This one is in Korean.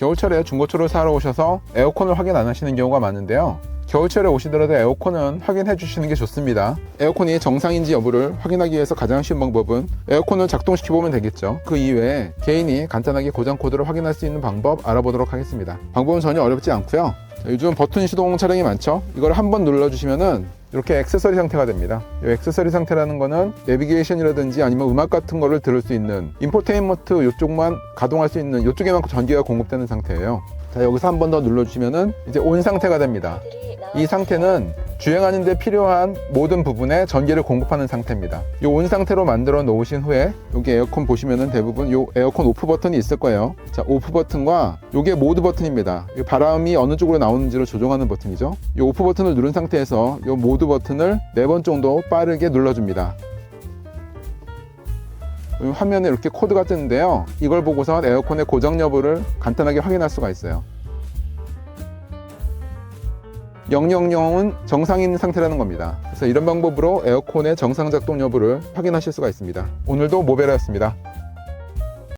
겨울철에 중고차를 사러 오셔서 에어컨을 확인 안 하시는 경우가 많은데요. 겨울철에 오시더라도 에어컨은 확인해 주시는 게 좋습니다. 에어컨이 정상인지 여부를 확인하기 위해서 가장 쉬운 방법은 에어컨을 작동시켜 보면 되겠죠. 그 이외에 개인이 간단하게 고장 코드를 확인할 수 있는 방법 알아보도록 하겠습니다. 방법은 전혀 어렵지 않고요. 자, 요즘 버튼 시동 차량이 많죠. 이걸 한 번 눌러주시면은 이렇게 액세서리 상태가 됩니다. 이 액세서리 상태라는 거는 내비게이션이라든지 아니면 음악 같은 거를 들을 수 있는 인포테인먼트 이쪽만 가동할 수 있는 이쪽에만 전기가 공급되는 상태예요. 자 여기서 한 번 더 눌러주시면은 이제 온 상태가 됩니다. 이 상태는 주행하는데 필요한 모든 부분에 전기를 공급하는 상태입니다. 이 온 상태로 만들어 놓으신 후에 여기 에어컨 보시면은 대부분 이 에어컨 오프 버튼이 있을 거예요. 자, 오프 버튼과 이게 모드 버튼입니다. 이 바람이 어느 쪽으로 나오는지를 조정하는 버튼이죠. 이 오프 버튼을 누른 상태에서 이 모드 버튼을 네번 정도 빠르게 눌러줍니다. 이 화면에 이렇게 코드가 뜨는데요. 이걸 보고서 에어컨의 고장 여부를 간단하게 확인할 수가 있어요. 000은 정상인 상태라는 겁니다. 그래서 이런 방법으로 에어컨의 정상 작동 여부를 확인하실 수가 있습니다. 오늘도 모베라였습니다.